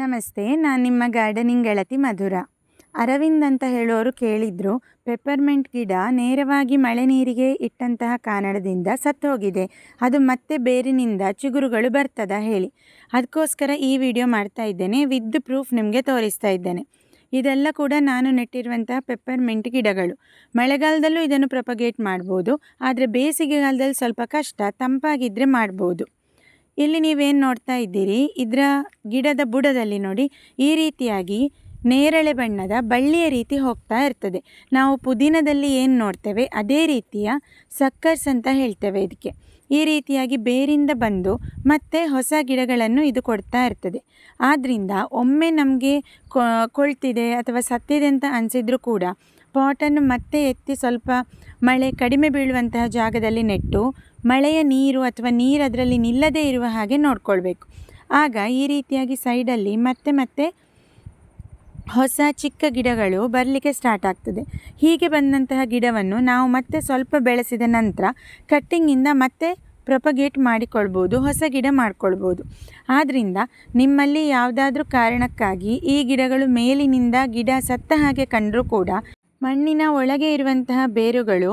ನಮಸ್ತೆ, ನಾನು ನಿಮ್ಮ ಗಾರ್ಡನಿಂಗ್ ಗೆಳತಿ ಮಧುರ. ಅರವಿಂದ್ ಅಂತ ಹೇಳೋರು ಕೇಳಿದ್ರು, ಪೆಪ್ಪರ್ಮೆಂಟ್ ಗಿಡ ನೇರವಾಗಿ ಮಳೆ ನೀರಿಗೆ ಇಟ್ಟಂತಹ ಕಾರಣದಿಂದ ಸತ್ತೋಗಿದೆ. ಅದು ಮತ್ತೆ ಬೇರಿನಿಂದ ಚಿಗುರುಗಳು ಬರ್ತದ? ಹೇಳಿ. ಅದಕ್ಕೋಸ್ಕರ ಈ ವಿಡಿಯೋ ಮಾಡ್ತಾ ಇದ್ದೇನೆ, ವಿದ್ ಪ್ರೂಫ್ ನಿಮಗೆ ತೋರಿಸ್ತಾ ಇದ್ದೇನೆ. ಇದೆಲ್ಲ ಕೂಡ ನಾನು ನೆಟ್ಟಿರುವಂತಹ ಪೆಪ್ಪರ್ಮೆಂಟ್ ಗಿಡಗಳು. ಮಳೆಗಾಲದಲ್ಲೂ ಇದನ್ನು ಪ್ರೊಪಗೇಟ್ ಮಾಡ್ಬೋದು, ಆದರೆ ಬೇಸಿಗೆಗಾಲದಲ್ಲಿ ಸ್ವಲ್ಪ ಕಷ್ಟ ತಂಪಾಗಿದ್ದರೆ ಮಾಡ್ಬೋದು. ಇಲ್ಲಿ ನೀವೇನು ನೋಡ್ತಾ ಇದ್ದೀರಿ? ಇದರ ಗಿಡದ ಬುಡದಲ್ಲಿ ನೋಡಿ, ಈ ರೀತಿಯಾಗಿ ನೇರಳೆ ಬಣ್ಣದ ಬಳ್ಳಿಯ ರೀತಿ ಹೋಗ್ತಾ ಇರ್ತದೆ. ನಾವು ಪುದೀನದಲ್ಲಿ ಏನು ನೋಡ್ತೇವೆ? ಅದೇ ರೀತಿಯ ಸಕ್ಕರ್ಸ್ ಅಂತ ಹೇಳ್ತೇವೆ ಇದಕ್ಕೆ ಈ ರೀತಿಯಾಗಿ ಬೇರಿಂದ ಬಂದು ಮತ್ತೆ ಹೊಸ ಗಿಡಗಳನ್ನು ಇದು ಕೊಡ್ತಾ ಇರ್ತದೆ. ಆದ್ದರಿಂದ ಒಮ್ಮೆ ನಮಗೆ ಕೊಳ್ತಿದೆ ಅಥವಾ ಸತ್ತಿದೆ ಅಂತ ಅನಿಸಿದ್ರು ಕೂಡ ಪಾಟನ್ನು ಮತ್ತೆ ಎತ್ತಿ ಸ್ವಲ್ಪ ಮಳೆ ಕಡಿಮೆ ಬೀಳುವಂತಹ ಜಾಗದಲ್ಲಿ ನೆಟ್ಟು, ಮಳೆಯ ನೀರು ಅಥವಾ ನೀರು ಅದರಲ್ಲಿ ನಿಲ್ಲದೇ ಇರುವ ಹಾಗೆ ನೋಡ್ಕೊಳ್ಬೇಕು. ಆಗ ಈ ರೀತಿಯಾಗಿ ಸೈಡಲ್ಲಿ ಮತ್ತೆ ಮತ್ತೆ ಹೊಸ ಚಿಕ್ಕ ಗಿಡಗಳು ಬರಲಿಕ್ಕೆ ಸ್ಟಾರ್ಟ್ ಆಗ್ತದೆ. ಹೀಗೆ ಬಂದಂತಹ ಗಿಡವನ್ನು ನಾವು ಮತ್ತೆ ಸ್ವಲ್ಪ ಬೆಳೆಸಿದ ನಂತರ ಕಟ್ಟಿಂಗಿಂದ ಮತ್ತೆ ಪ್ರೊಪಗೇಟ್ ಮಾಡಿಕೊಳ್ಬೋದು, ಹೊಸ ಗಿಡ ಮಾಡಿಕೊಳ್ಬೋದು. ಆದ್ದರಿಂದ ನಿಮ್ಮಲ್ಲಿ ಯಾವುದಾದ್ರೂ ಕಾರಣಕ್ಕಾಗಿ ಈ ಗಿಡಗಳು ಮೇಲಿನಿಂದ ಗಿಡ ಸತ್ತ ಹಾಗೆ ಕಂಡರೂ ಕೂಡ ಮಣ್ಣಿನ ಒಳಗೆ ಇರುವಂತಹ ಬೇರುಗಳು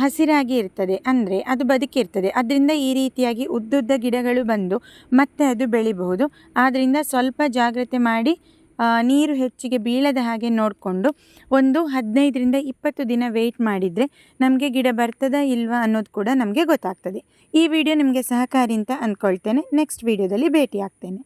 ಹಸಿರಾಗಿ ಇರ್ತದೆ. ಅಂದರೆ ಅದು ಬದುಕಿರ್ತದೆ ಅದರಿಂದ ಈ ರೀತಿಯಾಗಿ ಉದ್ದುದ್ದ ಗಿಡಗಳು ಬಂದು ಮತ್ತೆ ಅದು ಬೆಳಿಬಹುದು. ಆದ್ದರಿಂದ ಸ್ವಲ್ಪ ಜಾಗ್ರತೆ ಮಾಡಿ ನೀರು ಹೆಚ್ಚಿಗೆ ಬೀಳದ ಹಾಗೆ ನೋಡಿಕೊಂಡು ಒಂದು ಹದಿನೈದರಿಂದ ಇಪ್ಪತ್ತು ದಿನ ವೆಯ್ಟ್ ಮಾಡಿದರೆ ನಮಗೆ ಗಿಡ ಬರ್ತದಾ ಇಲ್ವಾ ಅನ್ನೋದು ಕೂಡ ನಮಗೆ ಗೊತ್ತಾಗ್ತದೆ. ಈ ವಿಡಿಯೋ ನಿಮಗೆ ಸಹಕಾರಿ ಅಂತ ಅಂದ್ಕೊಳ್ತೇನೆ ನೆಕ್ಸ್ಟ್ ವಿಡಿಯೋದಲ್ಲಿ ಭೇಟಿ ಆಗ್ತೇನೆ